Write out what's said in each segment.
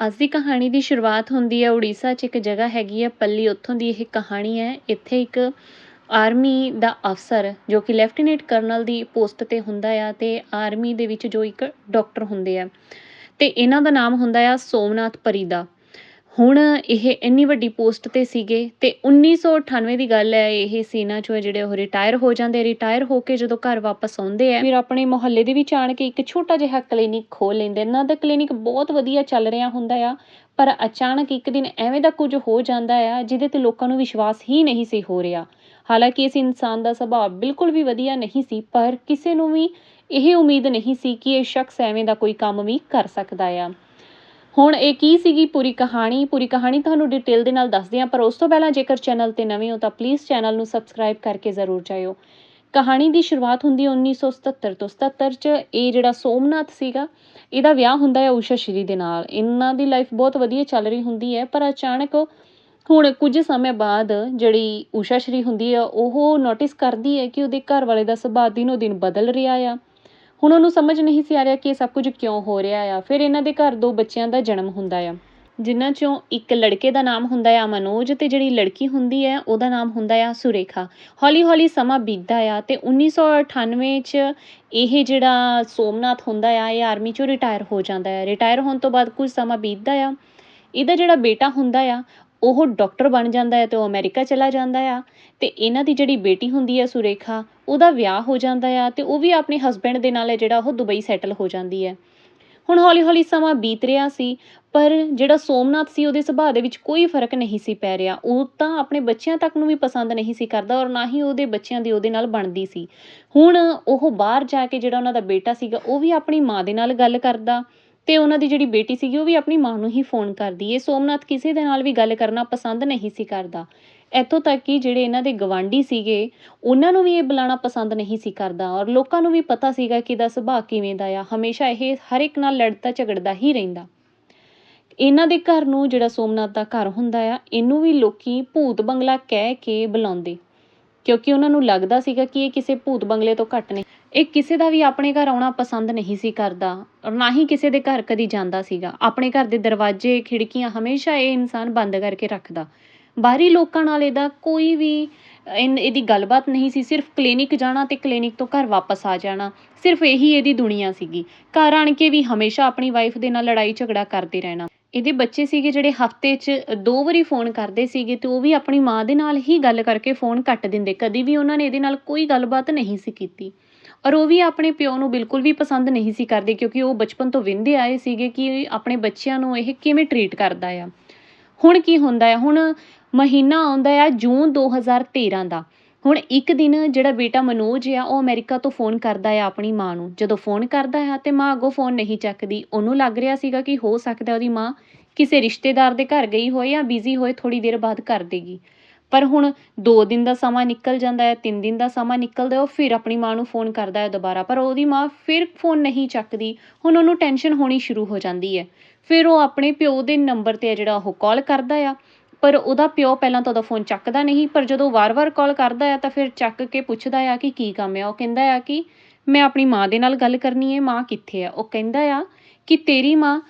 ਅੱਜ ਦੀ ਕਹਾਣੀ ਦੀ ਸ਼ੁਰੂਆਤ ਹੁੰਦੀ ਹੈ, ਉੜੀਸਾ 'ਚ ਇੱਕ ਜਗ੍ਹਾ ਹੈਗੀ ਹੈ, ਪੱਲੀ। ਉੱਥੋਂ ਦੀ ਇਹ ਕਹਾਣੀ ਹੈ, ਇੱਥੇ ਇੱਕ ਆਰਮੀ ਦਾ ਅਫਸਰ ਜੋ ਕਿ ਲੈਫਟੀਨੈਂਟ ਕਰਨਲ ਦੀ ਪੋਸਟ ਤੇ ਹੁੰਦਾ ਆ ਤੇ ਆਰਮੀ ਦੇ ਵਿੱਚ ਜੋ ਇੱਕ ਡਾਕਟਰ ਹੁੰਦੇ ਆ ਤੇ ਇਹਨਾਂ ਦਾ ਨਾਮ ਹੁੰਦਾ ਆ ਸੋਮਨਾਥ ਪਰੀਦਾ। ਹੁਣ ਇਹ ਇੰਨੀ ਵੱਡੀ ਪੋਸਟ ਤੇ ਸੀਗੇ ਤੇ 1998 ਦੀ ਗੱਲ ਹੈ, ਇਹ ਸੈਨਾ ਚੋਂ ਜਿਹੜੇ ਉਹ ਰਿਟਾਇਰ ਹੋ ਜਾਂਦੇ ਰਿਟਾਇਰ ਹੋ ਕੇ ਜਦੋਂ ਘਰ ਵਾਪਸ ਆਉਂਦੇ ਆ, ਫਿਰ ਆਪਣੇ ਮੁਹੱਲੇ ਦੇ ਵਿੱਚ ਆਣ ਕੇ ਇੱਕ ਛੋਟਾ ਜਿਹਾ ਕਲੀਨਿਕ ਖੋਲ ਲੈਂਦੇ ਇਹਨਾਂ ਦਾ ਕਲੀਨਿਕ ਬਹੁਤ ਵਧੀਆ ਚੱਲ ਰਿਹਾ ਹੁੰਦਾ ਆ, ਪਰ ਅਚਾਨਕ ਇੱਕ ਦਿਨ ਐਵੇਂ ਦਾ ਕੁਝ ਹੋ ਜਾਂਦਾ ਆ, ਜਿਹਦੇ ਤੇ ਲੋਕਾਂ ਨੂੰ ਵਿਸ਼ਵਾਸ ਹੀ ਨਹੀਂ ਸੀ ਹੋ ਰਿਹਾ। ਹਾਲਾਂਕਿ ਇਸ ਇਨਸਾਨ ਦਾ ਸੁਭਾਅ ਬਿਲਕੁਲ ਵੀ ਵਧੀਆ ਨਹੀਂ ਸੀ, ਪਰ ਕਿਸੇ ਨੂੰ ਵੀ ਇਹ ਉਮੀਦ ਨਹੀਂ ਸੀ ਕਿ ਇਹ ਸ਼ਖਸ ਐਵੇਂ ਦਾ ਕੋਈ ਕੰਮ ਵੀ ਕਰ ਸਕਦਾ ਆ। ਹੁਣ ਇਹ ਕੀ ਸੀਗੀ ਪੂਰੀ ਕਹਾਣੀ? ਪੂਰੀ ਕਹਾਣੀ ਤੁਹਾਨੂੰ ਡਿਟੇਲ ਦੇ ਨਾਲ ਦੱਸਦੇ ਹਾਂ, ਪਰ ਉਸ ਤੋਂ ਪਹਿਲਾਂ ਜੇਕਰ ਚੈਨਲ ਤੇ ਨਵੇਂ ਹੋ ਤਾਂ ਪਲੀਜ਼ ਚੈਨਲ ਨੂੰ ਸਬਸਕ੍ਰਾਈਬ ਕਰਕੇ ਜ਼ਰੂਰ ਜਾਇਓ। ਕਹਾਣੀ ਦੀ ਸ਼ੁਰੂਆਤ ਹੁੰਦੀ ਹੈ 1977 ਤੋਂ 77 ਚ। ਇਹ ਜਿਹੜਾ ਸੋਮਨਾਥ ਸੀਗਾ, ਇਹਦਾ ਵਿਆਹ ਹੁੰਦਾ ਹੈ ਊਸ਼ਾ ਸ਼੍ਰੀ ਦੇ ਨਾਲ। ਇਹਨਾਂ ਦੀ ਲਾਈਫ ਬਹੁਤ ਵਧੀਆ ਚੱਲ ਰਹੀ ਹੁੰਦੀ ਹੈ, ਪਰ ਅਚਾਨਕ ਹੁਣ ਕੁਝ ਸਮੇਂ ਬਾਅਦ ਜਿਹੜੀ ਊਸ਼ਾ ਸ਼੍ਰੀ ਹੁੰਦੀ ਹੈ, ਉਹ ਨੋਟਿਸ ਕਰਦੀ ਹੈ ਕਿ ਉਹਦੇ ਘਰ ਵਾਲੇ ਦਾ ਸੁਭਾਅ ਦਿਨੋ ਦਿਨ ਬਦਲ ਰਿਹਾ ਆ। ਹੁਣ ਉਹਨੂੰ ਸਮਝ ਨਹੀਂ ਸੀ ਆ ਰਿਹਾ ਕਿ ਇਹ ਸਭ ਕੁਝ ਕਿਉਂ ਹੋ ਰਿਹਾ ਆ। ਫਿਰ ਇਹਨਾਂ ਦੇ ਘਰ ਦੋ ਬੱਚਿਆਂ ਦਾ ਜਨਮ ਹੁੰਦਾ ਆ। ਜਿਨ੍ਹਾਂ ਚੋਂ ਇੱਕ ਲੜਕੇ ਦਾ ਨਾਮ ਹੁੰਦਾ ਆ ਮਨੋਜ ਤੇ ਜਿਹੜੀ ਲੜਕੀ ਹੁੰਦੀ ਹੈ ਉਹਦਾ ਨਾਮ ਹੁੰਦਾ ਆ ਸੁਰੇਖਾ। ਹੌਲੀ ਹੌਲੀ ਸਮਾਂ ਬੀਤਦਾ ਆ ਤੇ 1998 ਚ ਇਹ ਜਿਹੜਾ ਸੋਮਨਾਥ ਹੁੰਦਾ ਆ, ਇਹ ਆਰਮੀ ਚੋਂ ਰਿਟਾਇਰ ਹੋ ਜਾਂਦਾ ਆ। ਰਿਟਾਇਰ ਹੋਣ ਤੋਂ ਬਾਅਦ ਕੁਝ ਸਮਾਂ ਬੀਤਦਾ ਆ। ਇਹਦਾ ਜਿਹੜਾ ਬੇਟਾ ਹੁੰਦਾ ਆ ਉਹ ਡਾਕਟਰ ਬਣ ਜਾਂਦਾ ਹੈ ਅਤੇ ਉਹ ਅਮੈਰੀਕਾ ਚਲਾ ਜਾਂਦਾ ਆ ਅਤੇ ਇਹਨਾਂ ਦੀ ਜਿਹੜੀ ਬੇਟੀ ਹੁੰਦੀ ਹੈ ਸੁਰੇਖਾ, ਉਹਦਾ ਵਿਆਹ ਹੋ ਜਾਂਦਾ ਆ ਅਤੇ ਉਹ ਵੀ ਆਪਣੇ ਹਸਬੈਂਡ ਦੇ ਨਾਲ ਹੈ ਜਿਹੜਾ ਉਹ ਦੁਬਈ ਸੈਟਲ ਹੋ ਜਾਂਦੀ ਹੈ। ਹੁਣ ਹੌਲੀ ਹੌਲੀ ਸਮਾਂ ਬੀਤ ਰਿਹਾ ਸੀ, ਪਰ ਜਿਹੜਾ ਸੋਮਨਾਥ ਸੀ ਉਹਦੇ ਸੁਭਾਅ ਦੇ ਵਿੱਚ ਕੋਈ ਫ਼ਰਕ ਨਹੀਂ ਸੀ ਪੈ ਰਿਹਾ। ਉਹ ਤਾਂ ਆਪਣੇ ਬੱਚਿਆਂ ਤੱਕ ਨੂੰ ਵੀ ਪਸੰਦ ਨਹੀਂ ਸੀ ਕਰਦਾ ਔਰ ਨਾ ਹੀ ਉਹਦੇ ਬੱਚਿਆਂ ਦੀ ਉਹਦੇ ਨਾਲ ਬਣਦੀ ਸੀ। ਹੁਣ ਉਹ ਬਾਹਰ ਜਾ ਕੇ ਜਿਹੜਾ ਉਹਨਾਂ ਦਾ ਬੇਟਾ ਸੀਗਾ, ਉਹ ਵੀ ਆਪਣੀ ਮਾਂ ਦੇ ਨਾਲ ਗੱਲ ਕਰਦਾ ਤੇ ਉਹਨਾਂ ਦੀ ਜਿਹੜੀ ਬੇਟੀ ਸੀਗੀ ਉਹ ਵੀ ਆਪਣੀ ਮਾਂ ਨੂੰ ਹੀ ਫੋਨ ਕਰਦੀ ਏ। ਸੋਮਨਾਥ ਕਿਸੇ ਦੇ ਨਾਲ ਵੀ ਗੱਲ ਕਰਨਾ ਪਸੰਦ ਨਹੀਂ ਸੀ ਕਰਦਾ। ਇੱਥੋਂ ਤੱਕ ਕਿ ਜਿਹੜੇ ਇਹਨਾਂ ਦੇ ਗਵਾਂਢੀ ਸੀਗੇ, ਉਹਨਾਂ ਨੂੰ ਵੀ ਇਹ ਬੁਲਾਉਣਾ ਪਸੰਦ ਨਹੀਂ ਸੀ ਕਰਦਾ ਔਰ ਲੋਕਾਂ ਨੂੰ ਵੀ ਪਤਾ ਸੀਗਾ ਕਿ ਇਹਦਾ ਸੁਭਾਅ ਕਿਵੇਂ ਦਾ ਆ। ਹਮੇਸ਼ਾ ਇਹ ਹਰ ਇੱਕ ਨਾਲ ਲੜਦਾ ਝਗੜਦਾ ਹੀ ਰਹਿੰਦਾ। ਇਹਨਾਂ ਦੇ ਘਰ ਨੂੰ ਜਿਹੜਾ ਸੋਮਨਾਥ ਦਾ ਘਰ ਹੁੰਦਾ ਆ, ਇਹਨੂੰ ਵੀ ਲੋਕੀ ਭੂਤ ਬੰਗਲਾ ਕਹਿ ਕੇ ਬੁਲਾਉਂਦੇ। ਕਿਉਂਕਿ ਉਹਨਾਂ ਨੂੰ ਲੱਗਦਾ ਸੀਗਾ ਕਿ ਇਹ ਕਿਸੇ ਭੂਤ ਬੰਗਲੇ ਤੋਂ ਘੱਟ ਨਹੀਂ। ਇਹ ਕਿਸੇ ਦਾ ਵੀ ਆਪਣੇ ਘਰ ਆਉਣਾ ਪਸੰਦ ਨਹੀਂ ਸੀ ਕਰਦਾ ਔਰ ਨਾ ਹੀ ਕਿਸੇ ਦੇ ਘਰ ਕਦੀ ਜਾਂਦਾ ਸੀਗਾ। ਆਪਣੇ ਘਰ ਦੇ ਦਰਵਾਜ਼ੇ, ਖਿੜਕੀਆਂ ਹਮੇਸ਼ਾ ਇਹ ਇਨਸਾਨ ਬੰਦ ਕਰਕੇ ਰੱਖਦਾ। ਬਾਹਰੀ ਲੋਕਾਂ ਨਾਲ ਇਹਦਾ ਕੋਈ ਵੀ ਇਨ, ਇਹਦੀ ਗੱਲਬਾਤ ਨਹੀਂ ਸੀ। ਸਿਰਫ ਕਲੀਨਿਕ ਜਾਣਾ ਤੇ ਕਲੀਨਿਕ ਤੋਂ ਘਰ ਵਾਪਸ ਆ ਜਾਣਾ, ਸਿਰਫ ਇਹੀ ਇਹਦੀ ਦੁਨੀਆ ਸੀਗੀ। ਘਰ ਆਣ ਕੇ ਵੀ ਹਮੇਸ਼ਾ ਆਪਣੀ ਵਾਈਫ ਦੇ ਨਾਲ ਲੜਾਈ ਝਗੜਾ ਕਰਦੇ ਰਹਿਣਾ। ਇਹਦੇ ਬੱਚੇ ਸੀਗੇ ਜਿਹੜੇ ਹਫ਼ਤੇ 'ਚ ਦੋ ਵਾਰੀ ਫੋਨ ਕਰਦੇ ਸੀਗੇ ਤੇ ਉਹ ਵੀ ਆਪਣੀ ਮਾਂ ਦੇ ਨਾਲ ਹੀ ਗੱਲ ਕਰਕੇ ਫੋਨ ਕੱਟ ਦਿੰਦੇ। ਕਦੀ ਵੀ ਉਹਨਾਂ ਨੇ ਇਹਦੇ ਨਾਲ ਕੋਈ ਗੱਲਬਾਤ ਨਹੀਂ ਸੀ ਕੀਤੀ। ਔਰ ਉਹ ਵੀ ਆਪਣੇ ਪਿਓ ਨੂੰ ਬਿਲਕੁਲ ਵੀ ਪਸੰਦ ਨਹੀਂ ਸੀ ਕਰਦੇ ਕਿਉਂਕਿ ਉਹ ਬਚਪਨ ਤੋਂ ਵਿੰਦੇ ਆਏ ਸੀਗੇ ਕਿ ਆਪਣੇ ਬੱਚਿਆਂ ਨੂੰ ਇਹ ਕਿਵੇਂ ਟਰੀਟ ਕਰਦਾ ਆ। ਹੁਣ ਕੀ ਹੁੰਦਾ ਆ? ਹੁਣ ਮਹੀਨਾ ਆਉਂਦਾ ਆ ਜੂਨ 2013 ਦਾ। ਹੁਣ ਇੱਕ ਦਿਨ ਜਿਹੜਾ ਬੇਟਾ ਮਨੋਜ ਆ, ਉਹ ਅਮਰੀਕਾ ਤੋਂ ਫੋਨ ਕਰਦਾ ਆ ਆਪਣੀ ਮਾਂ ਨੂੰ। ਜਦੋਂ ਫੋਨ ਕਰਦਾ ਆ ਤੇ ਮਾਂ ਅੱਗੋਂ ਫੋਨ ਨਹੀਂ ਚੱਕਦੀ। ਉਹਨੂੰ ਲੱਗ ਰਿਹਾ ਸੀਗਾ ਕਿ ਹੋ ਸਕਦਾ ਉਹਦੀ ਮਾਂ ਕਿਸੇ ਰਿਸ਼ਤੇਦਾਰ ਦੇ ਘਰ ਗਈ ਹੋਏ ਜਾਂ ਬਿਜ਼ੀ ਹੋਏ ਥੋੜੀ ਦੇਰ ਬਾਅਦ ਕਰ ਦੇਗੀ। ਪਰ ਹੁਣ ਦੋ ਦਿਨ ਦਾ ਸਮਾਂ ਨਿਕਲ ਜਾਂਦਾ ਹੈ, ਤਿੰਨ ਦਿਨ ਦਾ ਸਮਾਂ ਨਿਕਲਦਾ ਉਹ ਫਿਰ ਆਪਣੀ ਮਾਂ ਨੂੰ ਫੋਨ ਕਰਦਾ ਹੈ ਦੁਬਾਰਾ, ਪਰ ਉਹਦੀ ਮਾਂ ਫਿਰ ਫੋਨ ਨਹੀਂ ਚੱਕਦੀ, ਹੁਣ ਉਹਨੂੰ ਟੈਨਸ਼ਨ ਹੋਣੀ ਸ਼ੁਰੂ ਹੋ ਜਾਂਦੀ ਹੈ। ਫਿਰ ਉਹ ਆਪਣੇ ਪਿਓ ਦੇ ਨੰਬਰ ਤੇ ਜਿਹੜਾ ਉਹ ਕਾਲ ਕਰਦਾ ਆ, ਪਰ ਉਹਦਾ ਪਿਓ ਪਹਿਲਾਂ ਤਾਂ ਉਹਦਾ ਫੋਨ ਚੱਕਦਾ ਨਹੀਂ, ਪਰ ਜਦੋਂ ਵਾਰ-ਵਾਰ ਕਾਲ ਕਰਦਾ ਆ ਤਾਂ ਫਿਰ ਚੱਕ ਕੇ ਪੁੱਛਦਾ ਆ ਕਿ ਕੀ ਕੰਮ ਆ, ਉਹ ਕਹਿੰਦਾ ਆ ਕਿ ਮੈਂ ਆਪਣੀ ਮਾਂ ਦੇ ਨਾਲ ਗੱਲ ਕਰਨੀ ਹੈ, ਮਾਂ ਕਿੱਥੇ ਆ? ਉਹ ਕਹਿੰਦਾ ਆ ਕਿ ਤੇਰੀ ਮਾਂ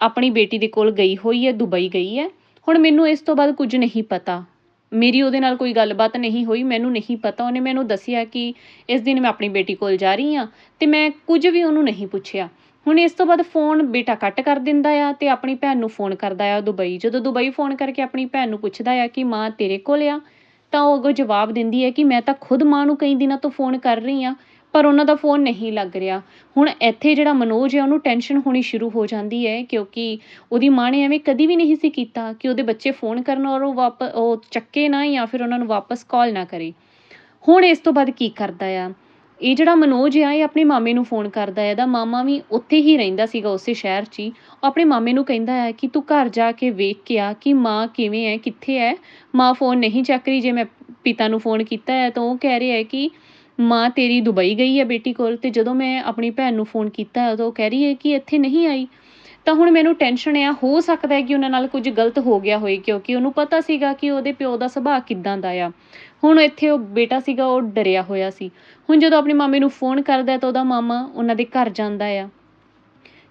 ਆਪਣੀ ਬੇਟੀ ਦੇ ਕੋਲ ਗਈ ਹੋਈ ਹੈ, ਦੁਬਈ ਗਈ ਹੈ, ਹੁਣ ਮੈਨੂੰ ਇਸ ਤੋਂ ਬਾਅਦ ਕੁਝ ਨਹੀਂ ਪਤਾ। ਮੇਰੀ ਉਹਦੇ ਨਾਲ ਕੋਈ ਗੱਲਬਾਤ ਨਹੀਂ ਹੋਈ, ਮੈਨੂੰ ਨਹੀਂ ਪਤਾ। ਉਹਨੇ ਮੈਨੂੰ ਦੱਸਿਆ ਕਿ ਇਸ ਦਿਨ ਮੈਂ ਆਪਣੀ ਬੇਟੀ ਕੋਲ ਜਾ ਰਹੀ ਹਾਂ ਤੇ ਮੈਂ ਕੁਝ ਵੀ ਉਹਨੂੰ ਨਹੀਂ ਪੁੱਛਿਆ। ਹੁਣ ਇਸ ਤੋਂ ਬਾਅਦ ਫੋਨ ਬੇਟਾ ਕੱਟ ਕਰ ਦਿੰਦਾ ਆ ਤੇ ਆਪਣੀ ਭੈਣ ਨੂੰ ਫੋਨ ਕਰਦਾ ਆ ਦੁਬਈ। ਜਦੋਂ ਦੁਬਈ ਫੋਨ ਕਰਕੇ ਆਪਣੀ ਭੈਣ ਨੂੰ ਪੁੱਛਦਾ ਆ ਕਿ ਮਾਂ ਤੇਰੇ ਕੋਲ ਆ, ਤਾਂ ਉਹ ਅੱਗੋਂ ਜਵਾਬ ਦਿੰਦੀ ਹੈ ਕਿ ਮੈਂ ਤਾਂ ਖੁਦ ਮਾਂ ਨੂੰ ਕਈ ਦਿਨਾਂ ਤੋਂ ਫੋਨ ਕਰ ਰਹੀ ਆ ਪਰ ਉਹਨਾਂ ਦਾ ਫੋਨ ਨਹੀਂ ਲੱਗ ਰਿਹਾ। ਹੁਣ ਇੱਥੇ ਜਿਹੜਾ ਮਨੋਜ ਹੈ, ਉਹਨੂੰ ਟੈਨਸ਼ਨ ਹੋਣੀ ਸ਼ੁਰੂ ਹੋ ਜਾਂਦੀ ਹੈ ਕਿਉਂਕਿ ਉਹਦੀ ਮਾਂ ਨੇ ਐਵੇਂ ਕਦੀ ਵੀ ਨਹੀਂ ਸੀ ਕੀਤਾ ਕਿ ਉਹਦੇ ਬੱਚੇ ਫੋਨ ਕਰਨ ਔਰ ਉਹ ਵਾਪ, ਉਹ ਚੱਕੇ ਨਾ ਜਾਂ ਫਿਰ ਉਹਨਾਂ ਨੂੰ ਵਾਪਸ ਕਾਲ ਨਾ ਕਰੇ। ਹੁਣ ਇਸ ਤੋਂ ਬਾਅਦ ਕੀ ਕਰਦਾ ਆ? ਇਹ ਜਿਹੜਾ ਮਨੋਜ ਆ, ਇਹ ਆਪਣੇ ਮਾਮੇ ਨੂੰ ਫੋਨ ਕਰਦਾ ਹੈ ਇਹਦਾ ਮਾਮਾ ਵੀ ਉੱਥੇ ਹੀ ਰਹਿੰਦਾ ਸੀਗਾ ਉਸੇ ਸ਼ਹਿਰ 'ਚ ਹੀ। ਉਹ ਆਪਣੇ ਮਾਮੇ ਨੂੰ ਕਹਿੰਦਾ ਹੈ ਕਿ ਤੂੰ ਘਰ ਜਾ ਕੇ ਵੇਖ ਕੇ ਆ ਕਿ ਮਾਂ ਕਿਵੇਂ ਹੈ, ਕਿੱਥੇ ਹੈ। ਮਾਂ ਫੋਨ ਨਹੀਂ ਚੱਕ ਰਹੀ, ਜੇ ਮੈਂ ਪਿਤਾ ਨੂੰ ਫੋਨ ਕੀਤਾ ਹੈ ਤਾਂ ਉਹ ਕਹਿ ਰਿਹਾ ਹੈ ਕਿ ਮਾਂ ਤੇਰੀ ਦੁਬਈ ਗਈ ਹੈ ਬੇਟੀ ਕੋਲ ਅਤੇ ਜਦੋਂ ਮੈਂ ਆਪਣੀ ਭੈਣ ਨੂੰ ਫੋਨ ਕੀਤਾ, ਉਦੋਂ ਉਹ ਕਹਿ ਰਹੀ ਹੈ ਕਿ ਇੱਥੇ ਨਹੀਂ ਆਈ। ਤਾਂ ਹੁਣ ਮੈਨੂੰ ਟੈਨਸ਼ਨ ਆ, ਹੋ ਸਕਦਾ ਹੈ ਕਿ ਉਹਨਾਂ ਨਾਲ ਕੁਝ ਗਲਤ ਹੋ ਗਿਆ ਹੋਏ, ਕਿਉਂਕਿ ਉਹਨੂੰ ਪਤਾ ਸੀਗਾ ਕਿ ਉਹਦੇ ਪਿਓ ਦਾ ਸੁਭਾਅ ਕਿੱਦਾਂ ਦਾ ਆ। ਹੁਣ ਇੱਥੇ ਉਹ ਬੇਟਾ ਸੀਗਾ, ਉਹ ਡਰਿਆ ਹੋਇਆ ਸੀ। ਹੁਣ ਜਦੋਂ ਆਪਣੇ ਮਾਮੇ ਨੂੰ ਫੋਨ ਕਰਦਾ ਤਾਂ ਉਹਦਾ ਮਾਮਾ ਉਹਨਾਂ ਦੇ ਘਰ ਜਾਂਦਾ ਆ।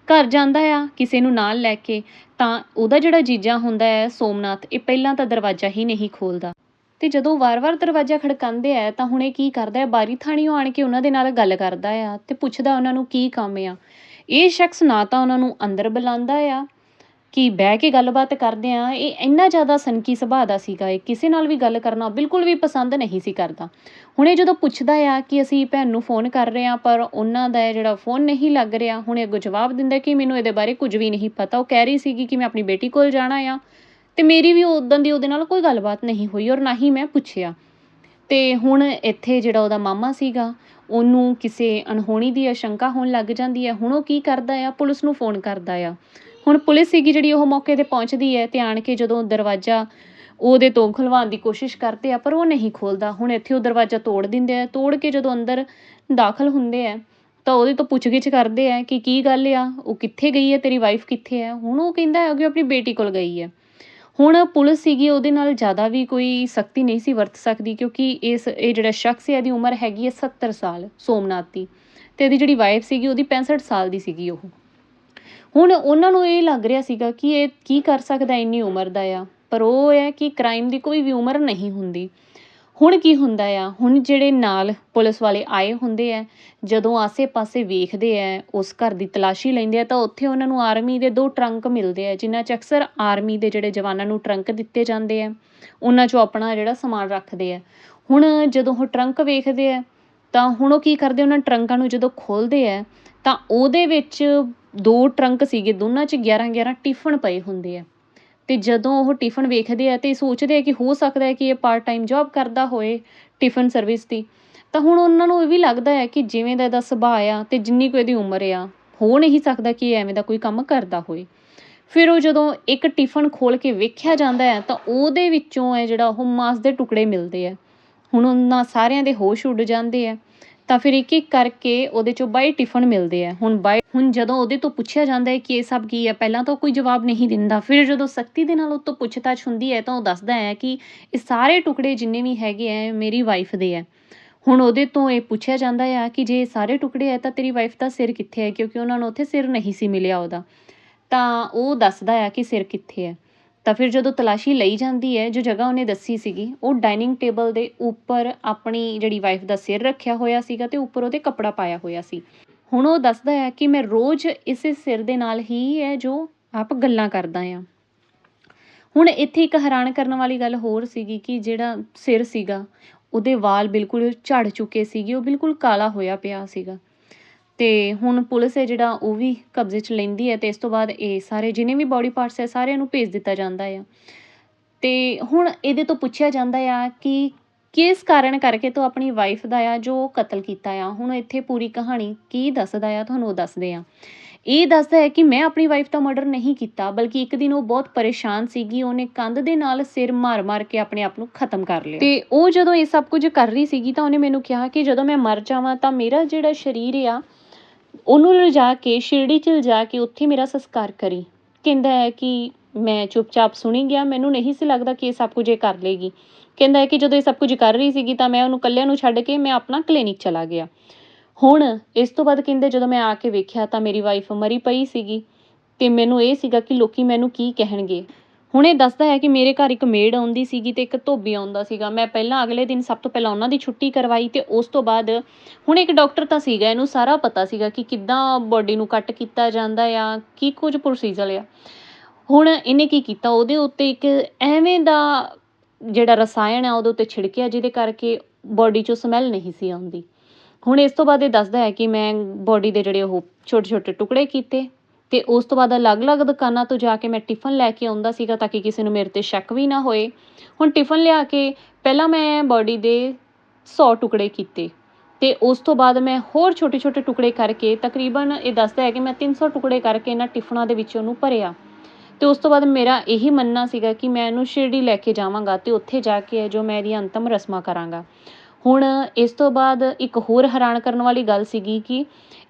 ਘਰ ਜਾਂਦਾ ਆ, ਕਿਸੇ ਨੂੰ ਨਾਲ ਲੈ ਕੇ, ਤਾਂ ਉਹਦਾ ਜਿਹੜਾ ਜੀਜਾ ਹੁੰਦਾ ਹੈ ਸੋਮਨਾਥ, ਇਹ ਪਹਿਲਾਂ ਤਾਂ ਦਰਵਾਜ਼ਾ ਹੀ ਨਹੀਂ ਖੋਲਦਾ। ਅਤੇ ਜਦੋਂ ਵਾਰ-ਵਾਰ ਦਰਵਾਜ਼ਾ ਖੜਕਾਉਂਦੇ ਆ, ਤਾਂ ਹੁਣ ਇਹ ਕੀ ਕਰਦਾ ਹੈ? ਬਾਰੀ ਥਾਣੀਓ ਆਣ ਕੇ ਉਹਨਾਂ ਦੇ ਨਾਲ ਗੱਲ ਕਰਦਾ ਆ ਅਤੇ ਪੁੱਛਦਾ ਉਹਨਾਂ ਨੂੰ ਕੀ ਕੰਮ ਆ। ਇਹ ਸ਼ਖਸ ਨਾ ਤਾਂ ਉਹਨਾਂ ਨੂੰ ਅੰਦਰ ਬੁਲਾਉਂਦਾ ਆ ਕਿ ਬਹਿ ਕੇ ਗੱਲਬਾਤ ਕਰਦੇ ਆ। ਇਹ ਇੰਨਾ ਜ਼ਿਆਦਾ ਸਨਕੀ ਸੁਭਾਅ ਦਾ ਸੀਗਾ। ਇਹ ਕਿਸੇ ਨਾਲ ਵੀ ਗੱਲ ਕਰਨਾ ਬਿਲਕੁਲ ਵੀ ਪਸੰਦ ਨਹੀਂ ਸੀ ਕਰਦਾ। ਹੁਣ ਇਹ ਜਦੋਂ ਪੁੱਛਦਾ ਆ ਕਿ ਅਸੀਂ ਭੈਣ ਨੂੰ ਫੋਨ ਕਰ ਰਹੇ ਆ, ਪਰ ਉਹਨਾਂ ਦਾ ਜਿਹੜਾ ਫੋਨ ਨਹੀਂ ਲੱਗ ਰਿਹਾ, ਹੁਣ ਇਹ ਅੱਗੋਂ ਜਵਾਬ ਦਿੰਦਾ ਕਿ ਮੈਨੂੰ ਇਹਦੇ ਬਾਰੇ ਕੁਝ ਵੀ ਨਹੀਂ ਪਤਾ। ਉਹ ਕਹਿ ਰਹੀ ਸੀਗੀ ਕਿ ਮੈਂ ਆਪਣੀ ਬੇਟੀ ਕੋਲ ਜਾਣਾ ਆ। ਅਤੇ ਮੇਰੀ ਵੀ ਉਦੋਂ ਦੀ ਉਹਦੇ ਨਾਲ ਕੋਈ ਗੱਲਬਾਤ ਨਹੀਂ ਹੋਈ ਔਰ ਨਾ ਹੀ ਮੈਂ ਪੁੱਛਿਆ। ਅਤੇ ਹੁਣ ਇੱਥੇ ਜਿਹੜਾ ਉਹਦਾ ਮਾਮਾ ਸੀਗਾ, ਉਹਨੂੰ ਕਿਸੇ ਅਣਹੋਣੀ ਦੀ ਆਸ਼ੰਕਾ ਹੋਣ ਲੱਗ ਜਾਂਦੀ ਹੈ। ਹੁਣ ਉਹ ਕੀ ਕਰਦਾ ਆ? ਪੁਲਿਸ ਨੂੰ ਫੋਨ ਕਰਦਾ ਆ। ਹੁਣ ਪੁਲਿਸ ਸੀਗੀ ਜਿਹੜੀ ਉਹ ਮੌਕੇ ਤੇ ਪਹੁੰਚਦੀ ਹੈ ਅਤੇ ਆਣ ਕੇ ਜਦੋਂ ਦਰਵਾਜ਼ਾ ਉਹਦੇ ਤੋਂ ਖੁਲਵਾਉਣ ਦੀ ਕੋਸ਼ਿਸ਼ ਕਰਦੇ ਆ, ਪਰ ਉਹ ਨਹੀਂ ਖੋਲਦਾ ਹੁਣ ਇੱਥੇ ਉਹ ਦਰਵਾਜ਼ਾ ਤੋੜ ਦਿੰਦੇ ਆ। ਤੋੜ ਕੇ ਜਦੋਂ ਅੰਦਰ ਦਾਖਲ ਹੁੰਦੇ ਆ, ਤਾਂ ਉਹਦੇ ਤੋਂ ਪੁੱਛਗਿੱਛ ਕਰਦੇ ਆ ਕਿ ਕੀ ਗੱਲ ਆ? ਉਹ ਕਿੱਥੇ ਗਈ ਹੈ? ਤੇਰੀ ਵਾਈਫ ਕਿੱਥੇ ਹੈ? ਹੁਣ ਉਹ ਕਹਿੰਦਾ ਹੈ ਕਿ ਉਹ ਆਪਣੀ ਬੇਟੀ ਕੋਲ ਗਈ ਹੈ। ਹੁਣ ਪੁਲਿਸ ਸੀਗੀ, ਉਹਦੇ ਨਾਲ ਜ਼ਿਆਦਾ ਵੀ ਕੋਈ ਸਖਤੀ ਨਹੀਂ ਸੀ ਵਰਤ ਸਕਦੀ, ਕਿਉਂਕਿ ਇਸ, ਇਹ ਜਿਹੜਾ ਸ਼ਖਸ ਹੈ, ਇਹਦੀ ਉਮਰ ਹੈਗੀ ਹੈ 70 ਸਾਲ, ਸੋਮਨਾਥ ਦੀ। ਤੇ ਇਹਦੀ ਜਿਹੜੀ ਵਾਈਫ ਸੀਗੀ, ਉਹਦੀ 65 ਸਾਲ ਦੀ ਸੀਗੀ ਉਹ। ਹੁਣ ਉਹਨਾਂ ਨੂੰ ਇਹ ਲੱਗ ਰਿਹਾ ਸੀਗਾ ਕਿ ਇਹ ਕੀ ਕਰ ਸਕਦਾ, ਇੰਨੀ ਉਮਰ ਦਾ ਆ। ਪਰ ਉਹ ਹੈ ਕਿ ਕ੍ਰਾਈਮ ਦੀ ਕੋਈ ਵੀ ਉਮਰ ਨਹੀਂ ਹੁੰਦੀ। ਹੁਣ ਕੀ ਹੁੰਦਾ ਆ? ਹੁਣ ਜਿਹੜੇ ਨਾਲ ਪੁਲਿਸ ਵਾਲੇ ਆਏ ਹੁੰਦੇ ਆ, ਜਦੋਂ ਆਸੇ-ਪਾਸੇ ਵੇਖਦੇ ਆ, ਉਸ ਘਰ ਦੀ ਤਲਾਸ਼ੀ ਲੈਂਦੇ ਆ, ਤਾਂ ਉੱਥੇ ਉਹਨਾਂ ਨੂੰ ਆਰਮੀ ਦੇ ਦੋ ਟਰੰਕ ਮਿਲਦੇ ਆ, ਜਿਨ੍ਹਾਂ 'ਚ ਅਕਸਰ ਆਰਮੀ ਦੇ ਜਿਹੜੇ ਜਵਾਨਾਂ ਨੂੰ ਟਰੰਕ ਦਿੱਤੇ ਜਾਂਦੇ ਆ, ਉਹਨਾਂ 'ਚੋਂ ਆਪਣਾ ਜਿਹੜਾ ਸਮਾਨ ਰੱਖਦੇ ਆ। ਹੁਣ ਜਦੋਂ ਉਹ ਟਰੰਕ ਵੇਖਦੇ ਆ, ਤਾਂ ਹੁਣ ਉਹ ਕੀ ਕਰਦੇ? ਉਹਨਾਂ ਟਰੰਕਾਂ ਨੂੰ ਜਦੋਂ ਖੋਲ੍ਹਦੇ ਆ, ਤਾਂ ਉਹਦੇ ਵਿੱਚ ਦੋ ਟਰੰਕ ਸੀਗੇ, ਦੋਨਾਂ 'ਚ 11-11 ਟਿਫਨ ਪਏ ਹੁੰਦੇ ਆ। ਤੇ ਜਦੋਂ ਉਹ ਟਿਫਨ ਵੇਖਦੇ ਆ ਤੇ ਸੋਚਦੇ ਆ ਕਿ ਹੋ ਸਕਦਾ ਹੈ ਕਿ ਇਹ ਪਾਰਟ ਟਾਈਮ ਜੌਬ ਕਰਦਾ ਹੋਏ ਟਿਫਨ ਸਰਵਿਸ ਦੀ, ਤਾਂ ਹੁਣ ਉਹਨਾਂ ਨੂੰ ਇਹ ਵੀ ਲੱਗਦਾ ਹੈ ਕਿ ਜਿਵੇਂ ਦਾ ਇਹਦਾ ਸੁਭਾਅ ਆ ਤੇ ਜਿੰਨੀ ਕੁ ਇਹਦੀ ਉਮਰ ਆ, ਹੋ ਨਹੀਂ ਸਕਦਾ ਕਿ ਇਹ ਐਵੇਂ ਦਾ ਕੋਈ ਕੰਮ ਕਰਦਾ ਹੋਏ। ਫਿਰ ਉਹ ਜਦੋਂ ਇੱਕ ਟਿਫਨ ਖੋਲ ਕੇ ਵੇਖਿਆ ਜਾਂਦਾ ਹੈ, ਤਾਂ ਉਹਦੇ ਵਿੱਚੋਂ ਹੈ ਜਿਹੜਾ ਉਹ ਮਾਸ ਦੇ ਟੁਕੜੇ ਮਿਲਦੇ ਆ। ਹੁਣ ਉਹਨਾਂ ਸਾਰਿਆਂ ਦੇ ਹੋਸ਼ ਉੱਡ ਜਾਂਦੇ ਆ। ਤਾਂ ਫਿਰ ਇੱਕ ਇੱਕ ਕਰਕੇ ਉਹਦੇ ਚੋਂ ਬਾਈ ਟਿਫਨ ਮਿਲਦੇ ਆ। ਹੁਣ ਬਾਈ ਹੁਣ ਜਦੋਂ ਉਹਦੇ ਤੋਂ ਪੁੱਛਿਆ ਜਾਂਦਾ ਹੈ ਕਿ ਇਹ ਸਭ ਕੀ ਹੈ, ਪਹਿਲਾਂ ਤਾਂ ਕੋਈ ਜਵਾਬ ਨਹੀਂ ਦਿੰਦਾ। ਫਿਰ ਜਦੋਂ ਸਖਤੀ ਦੇ ਨਾਲ ਉਹ ਤੋਂ ਪੁੱਛਤਾਛ ਹੁੰਦੀ ਹੈ ਤਾਂ ਉਹ ਦੱਸਦਾ ਹੈ ਕਿ ਇਹ ਸਾਰੇ ਟੁਕੜੇ ਜਿੰਨੇ ਵੀ ਹੈਗੇ ਆ ਮੇਰੀ ਵਾਈਫ ਦੇ ਆ। ਹੁਣ ਉਹਦੇ ਤੋਂ ਇਹ ਪੁੱਛਿਆ ਜਾਂਦਾ ਆ ਕਿ ਜੇ ਇਹ ਸਾਰੇ ਟੁਕੜੇ ਆ ਤਾਂ ਤੇਰੀ ਵਾਈਫ ਦਾ ਸਿਰ ਕਿੱਥੇ ਹੈ? ਕਿਉਂਕਿ ਉਹਨਾਂ ਨੂੰ ਉੱਥੇ ਸਿਰ ਨਹੀਂ ਸੀ ਮਿਲਿਆ ਉਹਦਾ। ਤਾਂ ਉਹ ਦੱਸਦਾ ਆ ਕਿ ਸਿਰ ਕਿੱਥੇ ਹੈ। ਤਾਂ ਫਿਰ ਜਦੋਂ ਤਲਾਸ਼ੀ ਲਈ ਜਾਂਦੀ ਹੈ, ਜੋ ਜਗ੍ਹਾ ਉਹਨੇ ਦੱਸੀ ਸੀਗੀ, ਉਹ ਡਾਈਨਿੰਗ ਟੇਬਲ ਦੇ ਉੱਪਰ ਆਪਣੀ ਜਿਹੜੀ ਵਾਈਫ ਦਾ ਸਿਰ ਰੱਖਿਆ ਹੋਇਆ ਸੀਗਾ ਤੇ ਉੱਪਰ ਉਹਦੇ ਕੱਪੜਾ ਪਾਇਆ ਹੋਇਆ ਸੀ। ਹੁਣ ਉਹ ਦੱਸਦਾ ਹੈ ਕਿ ਮੈਂ ਰੋਜ਼ ਇਸੇ ਸਿਰ ਦੇ ਨਾਲ ਹੀ ਹੈ ਜੋ ਆਪ ਗੱਲਾਂ ਕਰਦਾ ਆ ਹੁਣ ਇੱਥੇ ਇੱਕ ਹੈਰਾਨ ਕਰਨ ਵਾਲੀ ਗੱਲ ਹੋਰ ਸੀਗੀ ਕਿ ਜਿਹੜਾ ਸਿਰ ਸੀਗਾ, ਉਹਦੇ ਵਾਲ ਬਿਲਕੁਲ ਝੜ ਚੁੱਕੇ ਸੀਗੇ, ਉਹ ਬਿਲਕੁਲ ਕਾਲਾ ਹੋਇਆ ਪਿਆ ਸੀਗਾ। ਤੇ ਹੁਣ ਪੁਲਿਸ ਹੈ ਜਿਹੜਾ ਉਹ ਵੀ ਕਬਜ਼ੇ 'ਚ ਲੈਂਦੀ ਹੈ ਤੇ ਇਸ ਤੋਂ ਬਾਅਦ ਇਹ ਸਾਰੇ ਜਿੰਨੇ ਵੀ ਬਾਡੀ ਪਾਰਟਸ ਹੈ, ਸਾਰਿਆਂ ਨੂੰ ਭੇਜ ਦਿੱਤਾ ਜਾਂਦਾ ਆ। ਤੇ ਹੁਣ ਇਹਦੇ ਤੋਂ ਪੁੱਛਿਆ ਜਾਂਦਾ ਆ ਕਿ ਕਿਸ ਕਾਰਨ ਕਰਕੇ ਤੂੰ ਆਪਣੀ ਵਾਈਫ ਦਾ ਆ ਜੋ ਕਤਲ ਕੀਤਾ ਆ? ਹੁਣ ਇੱਥੇ ਪੂਰੀ ਕਹਾਣੀ ਕੀ ਦੱਸਦਾ ਆ? ਤੁਹਾਨੂੰ ਉਹ ਦੱਸਦੇ ਆ। ਇਹ ਦੱਸਦਾ ਹੈ ਕਿ ਮੈਂ ਆਪਣੀ ਵਾਈਫ ਦਾ ਮਰਡਰ ਨਹੀਂ ਕੀਤਾ, ਬਲਕਿ ਇੱਕ ਦਿਨ ਉਹ ਬਹੁਤ ਪਰੇਸ਼ਾਨ ਸੀਗੀ, ਉਹਨੇ ਕੰਧ ਦੇ ਨਾਲ ਸਿਰ ਮਾਰ-ਮਾਰ ਕੇ ਆਪਣੇ ਆਪ ਨੂੰ ਖਤਮ ਕਰ ਲਿਆ। ਤੇ ਉਹ ਜਦੋਂ ਇਹ ਸਭ ਕੁਝ ਕਰ ਰਹੀ ਸੀਗੀ ਤਾਂ ਉਹਨੇ ਮੈਨੂੰ ਕਿਹਾ ਕਿ ਜਦੋਂ ਮੈਂ ਮਰ ਜਾਵਾਂ ਤਾਂ ਮੇਰਾ ਜਿਹੜਾ ਸਰੀਰ ਆ ਉਹਨੂੰ ਲਿਜਾ ਕੇ ਸ਼ਿਰਡੀ 'ਚ ਲਿਜਾ ਕੇ ਉੱਥੇ ਮੇਰਾ ਸੰਸਕਾਰ ਕਰੀ। ਕਹਿੰਦਾ ਹੈ ਕਿ ਮੈਂ ਚੁੱਪਚਾਪ ਸੁਣੀ ਗਿਆ, ਮੈਨੂੰ ਨਹੀਂ ਸੀ ਲੱਗਦਾ ਕਿ ਇਹ ਸਭ ਕੁਝ ਇਹ ਕਰ ਲਏਗੀ ਕਹਿੰਦਾ ਹੈ ਕਿ ਜਦੋਂ ਇਹ ਸਭ ਕੁਝ ਕਰ ਰਹੀ ਸੀਗੀ ਤਾਂ ਮੈਂ ਉਹਨੂੰ ਇਕੱਲਿਆਂ ਨੂੰ ਛੱਡ ਕੇ ਮੈਂ ਆਪਣਾ ਕਲੀਨਿਕ ਚਲਾ ਗਿਆ। ਹੁਣ ਇਸ ਤੋਂ ਬਾਅਦ ਕਹਿੰਦੇ ਜਦੋਂ ਮੈਂ ਆ ਕੇ ਵੇਖਿਆ ਤਾਂ ਮੇਰੀ ਵਾਈਫ ਮਰੀ ਪਈ ਸੀਗੀ ਤੇ ਮੈਨੂੰ ਇਹ ਸੀਗਾ ਕਿ ਲੋਕੀ ਮੈਨੂੰ ਕੀ ਕਹਿਣਗੇ। ਹੁਣ ਇਹ ਦੱਸਦਾ ਹੈ ਕਿ ਮੇਰੇ ਘਰ ਇੱਕ ਮੇਡ ਆਉਂਦੀ ਸੀਗੀ ਅਤੇ ਇੱਕ ਧੋਬੀ ਆਉਂਦਾ ਸੀਗਾ। ਮੈਂ ਪਹਿਲਾਂ ਅਗਲੇ ਦਿਨ ਸਭ ਤੋਂ ਪਹਿਲਾਂ ਉਹਨਾਂ ਦੀ ਛੁੱਟੀ ਕਰਵਾਈ ਅਤੇ ਉਸ ਤੋਂ ਬਾਅਦ ਹੁਣ ਇੱਕ ਡਾਕਟਰ ਤਾਂ ਸੀਗਾ, ਇਹਨੂੰ ਸਾਰਾ ਪਤਾ ਸੀਗਾ ਕਿ ਕਿੱਦਾਂ ਬੋਡੀ ਨੂੰ ਕੱਟ ਕੀਤਾ ਜਾਂਦਾ ਆ, ਕੀ ਕੁਝ ਪ੍ਰੋਸੀਜਰ ਆ। ਹੁਣ ਇਹਨੇ ਕੀ ਕੀਤਾ? ਉਹਦੇ ਉੱਤੇ ਇੱਕ ਐਵੇਂ ਦਾ ਜਿਹੜਾ ਰਸਾਇਣ ਆ, ਉਹਦੇ ਉੱਤੇ ਛਿੜਕਿਆ, ਜਿਹਦੇ ਕਰਕੇ ਬੋਡੀ 'ਚੋਂ ਸਮੈਲ ਨਹੀਂ ਸੀ ਆਉਂਦੀ। ਹੁਣ ਇਸ ਤੋਂ ਬਾਅਦ ਇਹ ਦੱਸਦਾ ਹੈ ਕਿ ਮੈਂ ਬੋਡੀ ਦੇ ਜਿਹੜੇ ਉਹ ਛੋਟੇ ਛੋਟੇ ਟੁਕੜੇ ਕੀਤੇ ਤੇ ਉਸ ਤੋਂ ਬਾਅਦ ਅਲੱਗ-ਅਲੱਗ ਦੁਕਾਨਾਂ ਤੋਂ ਜਾ ਕੇ ਮੈਂ ਟਿਫਨ ਲੈ ਕੇ ਆਉਂਦਾ ਸੀਗਾ ਤਾਂ ਕਿ ਕਿਸੇ ਨੂੰ ਮੇਰੇ ਤੇ ਸ਼ੱਕ ਵੀ ਨਾ ਹੋਏ। ਹੁਣ ਟਿਫਨ ਲਿਆ ਕੇ ਪਹਿਲਾਂ ਮੈਂ ਬੋਡੀ ਦੇ ਸੌ ਟੁਕੜੇ ਕੀਤੇ ਅਤੇ ਉਸ ਤੋਂ ਬਾਅਦ ਮੈਂ ਹੋਰ ਛੋਟੇ-ਛੋਟੇ ਟੁਕੜੇ ਕਰਕੇ ਤਕਰੀਬਨ ਇਹ ਦੱਸਦਾ ਹੈ ਕਿ ਮੈਂ 300 ਟੁਕੜੇ ਕਰਕੇ ਇਹਨਾਂ ਟਿਫਨਾਂ ਦੇ ਵਿੱਚ ਉਹਨੂੰ ਭਰਿਆ। ਅਤੇ ਉਸ ਤੋਂ ਬਾਅਦ ਮੇਰਾ ਇਹੀ ਮੰਨਣਾ ਸੀਗਾ ਕਿ ਮੈਂ ਇਹਨੂੰ ਸ਼ਿਰਡੀ ਲੈ ਕੇ ਜਾਵਾਂਗਾ ਅਤੇ ਉੱਥੇ ਜਾ ਕੇ ਜੋ ਮੈਂ ਇਹਦੀਆਂ ਅੰਤਮ ਰਸਮਾਂ ਕਰਾਂਗਾ। ਹੁਣ ਇਸ ਤੋਂ ਬਾਅਦ ਇੱਕ ਹੋਰ ਹੈਰਾਨ ਕਰਨ ਵਾਲੀ ਗੱਲ ਸੀਗੀ ਕਿ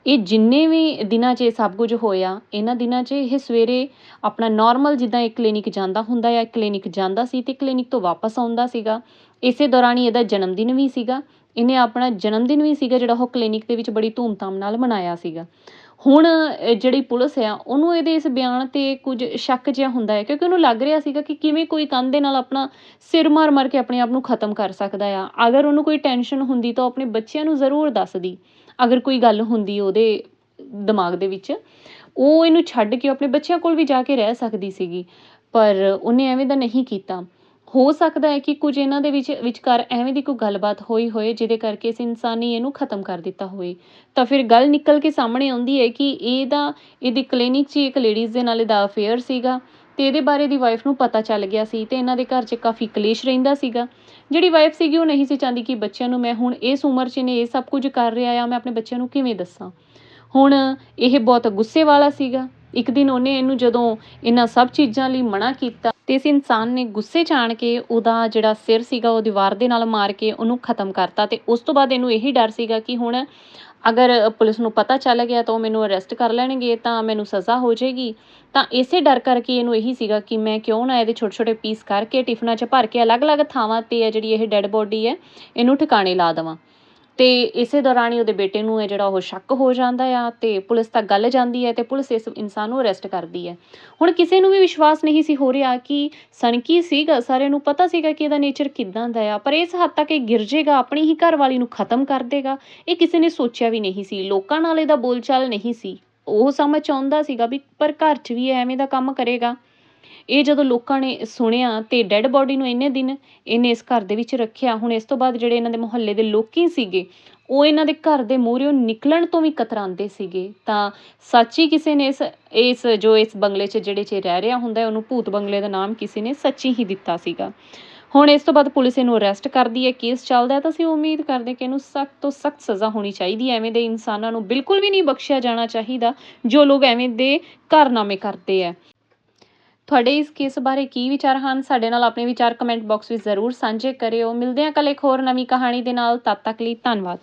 ਇਹ ਜਿੰਨੇ ਵੀ ਦਿਨਾਂ 'ਚ ਇਹ ਸਭ ਕੁਝ ਹੋਇਆ, ਇਹਨਾਂ ਦਿਨਾਂ 'ਚ ਇਹ ਸਵੇਰੇ ਆਪਣਾ ਨਾਰਮਲ ਜਿੱਦਾਂ ਇਹ ਕਲੀਨਿਕ ਜਾਂਦਾ ਹੁੰਦਾ ਆ ਕਲੀਨਿਕ ਜਾਂਦਾ ਸੀ ਤੇ ਕਲੀਨਿਕ ਤੋਂ ਵਾਪਸ ਆਉਂਦਾ ਸੀਗਾ। ਇਸੇ ਦੌਰਾਨ ਹੀ ਇਹਦਾ ਜਨਮ ਦਿਨ ਵੀ ਸੀਗਾ। ਇਹਨੇ ਆਪਣਾ ਜਨਮ ਦਿਨ ਵੀ ਸੀਗਾ ਜਿਹੜਾ ਉਹ ਕਲੀਨਿਕ ਦੇ ਵਿੱਚ ਬੜੀ ਧੂਮਧਾਮ ਨਾਲ ਮਨਾਇਆ ਸੀਗਾ। ਹੁਣ ਜਿਹੜੀ ਪੁਲਿਸ ਆ, ਉਹਨੂੰ ਇਹਦੇ ਇਸ ਬਿਆਨ ਤੇ ਕੁਝ ਸ਼ੱਕ ਜਿਹਾ ਹੁੰਦਾ ਹੈ ਕਿਉਂਕਿ ਉਹਨੂੰ ਲੱਗ ਰਿਹਾ ਸੀਗਾ ਕਿ ਕਿਵੇਂ ਕੋਈ ਕੰਧ ਦੇ ਨਾਲ ਆਪਣਾ ਸਿਰ ਮਾਰ ਮਾਰ ਕੇ ਆਪਣੇ ਆਪ ਨੂੰ ਖਤਮ ਕਰ ਸਕਦਾ ਆ। ਅਗਰ ਉਹਨੂੰ ਕੋਈ ਟੈਨਸ਼ਨ ਹੁੰਦੀ ਤਾਂ ਉਹ ਆਪਣੇ ਬੱਚਿਆਂ ਨੂੰ ਜ਼ਰੂਰ ਦੱਸਦੀ। ਅਗਰ ਕੋਈ ਗੱਲ ਹੁੰਦੀ ਉਹਦੇ ਦਿਮਾਗ ਦੇ ਵਿੱਚ, ਉਹ ਇਹਨੂੰ ਛੱਡ ਕੇ ਆਪਣੇ ਬੱਚਿਆਂ ਕੋਲ ਵੀ ਜਾ ਕੇ ਰਹਿ ਸਕਦੀ ਸੀਗੀ, ਪਰ ਉਹਨੇ ਐਵੇਂ ਦਾ ਨਹੀਂ ਕੀਤਾ। ਹੋ ਸਕਦਾ ਹੈ ਕਿ ਕੁਝ ਇਹਨਾਂ ਦੇ ਵਿੱਚ, ਵਿਚਕਾਰ ਐਵੇਂ ਦੀ ਕੋਈ ਗੱਲਬਾਤ ਹੋਈ ਹੋਏ, ਜਿਹਦੇ ਕਰਕੇ ਇਸ ਇਨਸਾਨ ਨੇ ਇਹਨੂੰ ਖਤਮ ਕਰ ਦਿੱਤਾ ਹੋਵੇ। ਤਾਂ ਫਿਰ ਗੱਲ ਨਿਕਲ ਕੇ ਸਾਹਮਣੇ ਆਉਂਦੀ ਹੈ ਕਿ ਇਹਦਾ ਇਹਦੇ ਕਲੀਨਿਕ 'ਚ ਇੱਕ ਲੇਡੀਜ਼ ਦੇ ਨਾਲ ਇਹਦਾ ਅਫੇਅਰ ਸੀਗਾ, ਤੇ ਇਹਦੇ ਬਾਰੇ ਦੀ ਵਾਈਫ ਨੂੰ ਪਤਾ ਚੱਲ ਗਿਆ ਸੀ, ਤੇ ਇਹਨਾਂ ਦੇ ਘਰ 'ਚ ਕਾਫੀ ਕਲੇਸ਼ ਰਹਿੰਦਾ ਸੀਗਾ। ਜਿਹੜੀ ਵਾਈਫ ਸੀਗੀ ਉਹ ਨਹੀਂ ਸੀ ਚਾਹੁੰਦੀ ਕਿ ਬੱਚਿਆਂ ਨੂੰ ਮੈਂ ਹੁਣ ਇਸ ਉਮਰ 'ਚ ਨੇ ਇਹ ਸਭ ਕੁਝ ਕਰ ਰਿਹਾ ਆ, ਮੈਂ ਆਪਣੇ ਬੱਚਿਆਂ ਨੂੰ ਕਿਵੇਂ ਦੱਸਾਂ? ਹੁਣ ਇਹ ਬਹੁਤ ਗੁੱਸੇ ਵਾਲਾ ਸੀਗਾ। ਇੱਕ ਦਿਨ ਉਹਨੇ ਇਹਨੂੰ ਜਦੋਂ ਇਹਨਾਂ ਸਭ ਚੀਜ਼ਾਂ ਲਈ ਮਨਾ ਕੀਤਾ ਤੇ ਇਸ ਇਨਸਾਨ ਨੇ ਗੁੱਸੇ 'ਚ ਆਣ ਕੇ ਉਹਦਾ ਜਿਹੜਾ ਸਿਰ ਸੀਗਾ ਉਹ ਦੀਵਾਰ ਦੇ ਨਾਲ ਮਾਰ ਕੇ ਉਹਨੂੰ ਖਤਮ ਕਰਤਾ ਤੇ ਉਸ ਤੋਂ ਬਾਅਦ ਇਹਨੂੰ ਇਹੀ ਡਰ ਸੀਗਾ ਕਿ ਹੁਣ ਅਗਰ ਪੁਲਿਸ ਨੂੰ ਪਤਾ ਚੱਲ ਗਿਆ ਤਾਂ ਉਹ ਮੈਨੂੰ ਅਰੈਸਟ ਕਰ ਲੈਣਗੇ, ਤਾਂ ਮੈਨੂੰ ਸਜ਼ਾ ਹੋ ਜਾਏਗੀ। ਤਾਂ ਇਸੇ ਡਰ ਕਰਕੇ ਇਹਨੂੰ ਇਹੀ ਸੀਗਾ ਕਿ ਮੈਂ ਕਿਉਂ ਨਾ ਇਹਦੇ ਛੋਟੇ ਛੋਟੇ ਪੀਸ ਕਰਕੇ ਟਿਫਨਾਂ 'ਚ ਭਰ ਕੇ ਅਲੱਗ-ਅਲੱਗ ਥਾਵਾਂ ਤੇ ਹੈ ਜਿਹੜੀ ਇਹ ਡੈੱਡ ਬੋਡੀ ਹੈ, ਇਹਨੂੰ ਠਿਕਾਣੇ ਲਾ ਦੇਵਾਂ। ਤੇ ਇਸੇ ਦੌਰਾਨ ਹੀ ਉਹਦੇ ਬੇਟੇ ਨੂੰ ਹੈ ਜਿਹੜਾ ਉਹ ਸ਼ੱਕ ਹੋ ਜਾਂਦਾ ਆ ਤੇ ਪੁਲਿਸ ਤੱਕ ਗੱਲ ਜਾਂਦੀ ਹੈ ਤੇ ਪੁਲਿਸ ਇਸ ਇਨਸਾਨ ਨੂੰ ਅਰੈਸਟ ਕਰਦੀ ਹੈ। ਹੁਣ ਕਿਸੇ ਨੂੰ ਵੀ ਵਿਸ਼ਵਾਸ ਨਹੀਂ ਸੀ ਹੋ ਰਿਹਾ ਕਿ ਸਨਕੀ ਸੀਗਾ, ਸਾਰਿਆਂ ਨੂੰ ਪਤਾ ਸੀਗਾ ਕਿ ਇਹਦਾ ਨੇਚਰ ਕਿਦਾਂ ਦਾ ਆ, ਪਰ ਇਸ ਹੱਦ ਤੱਕ ਇਹ ਗਿਰ ਜਾਏਗਾ ਆਪਣੀ ਹੀ ਘਰ ਵਾਲੀ ਨੂੰ ਖਤਮ ਕਰ ਦੇਗਾ, ਇਹ ਕਿਸੇ ਨੇ ਸੋਚਿਆ ਵੀ ਨਹੀਂ ਸੀ, ਲੋਕਾਂ ਨਾਲ ਇਹਦਾ ਬੋਲਚਾਲ ਨਹੀਂ ਸੀ। ਉਹ ਸਮਝ ਆਉਂਦਾ ਸੀਗਾ ਵੀ ਪਰ ਘਰ 'ਚ ਵੀ ਐਵੇਂ ਦਾ ਕੰਮ ਕਰੇਗਾ। ਇਹ ਜਦੋਂ ਲੋਕਾਂ ਨੇ ਸੁਣਿਆ ਤੇ ਡੈੱਡ ਬੋਡੀ ਨੂੰ ਇੰਨੇ ਦਿਨ ਇਹਨੇ ਇਸ ਘਰ ਦੇ ਵਿੱਚ ਰੱਖਿਆ, ਹੁਣ ਇਸ ਤੋਂ ਬਾਅਦ ਜਿਹੜੇ ਇਹਨਾਂ ਦੇ ਮੁਹੱਲੇ ਦੇ ਲੋਕੀ ਸੀਗੇ, ਉਹ ਇਹਨਾਂ ਦੇ ਘਰ ਦੇ ਮੂਹਰਿਓਂ ਨਿਕਲਣ ਤੋਂ ਵੀ ਕਤਰਾਉਂਦੇ ਸੀਗੇ। ਤਾਂ ਸੱਚੀ ਕਿਸੇ ਨੇ ਇਸ ਇਸ ਜੋ ਇਸ ਬੰਗਲੇ 'ਚ ਜਿਹੜੇ 'ਚ ਰਹਿ ਰਿਹਾ ਹੁੰਦਾ ਉਹਨੂੰ ਭੂਤ ਬੰਗਲੇ ਦਾ ਨਾਮ ਕਿਸੇ ਨੇ ਸੱਚੀ ਹੀ ਦਿੱਤਾ ਸੀਗਾ। ਹੁਣ ਇਸ ਤੋਂ ਬਾਅਦ ਪੁਲਿਸ ਇਹਨੂੰ ਅਰੈਸਟ ਕਰਦੀ ਹੈ ਕੇਸ ਚੱਲਦਾ ਤਾਂ ਅਸੀਂ ਉਮੀਦ ਕਰਦੇ ਕਿ ਇਹਨੂੰ ਸਖਤ ਤੋਂ ਸਖਤ ਸਜ਼ਾ ਹੋਣੀ ਚਾਹੀਦੀ ਹੈ। ਐਵੇਂ ਦੇ ਇਨਸਾਨਾਂ ਨੂੰ ਬਿਲਕੁਲ ਵੀ ਨਹੀਂ ਬਖਸ਼ਿਆ ਜਾਣਾ ਚਾਹੀਦਾ, ਜੋ ਲੋਕ ਐਵੇਂ ਦੇ ਕਾਰਨਾਮੇ ਕਰਦੇ ਆ ਤੁਹਾਡੇ ਇਸ ਕੇਸ ਬਾਰੇ ਕੀ ਵਿਚਾਰ ਹਨ? ਸਾਡੇ ਨਾਲ ਆਪਣੇ ਵਿਚਾਰ ਕਮੈਂਟ ਬਾਕਸ ਵਿੱਚ ਜ਼ਰੂਰ ਸਾਂਝੇ ਕਰਿਓ। ਮਿਲਦੇ ਹਾਂ ਕੱਲ੍ਹ ਇੱਕ ਹੋਰ ਨਵੀਂ ਕਹਾਣੀ ਦੇ ਨਾਲ। ਤਦ ਤੱਕ ਲਈ ਧੰਨਵਾਦ।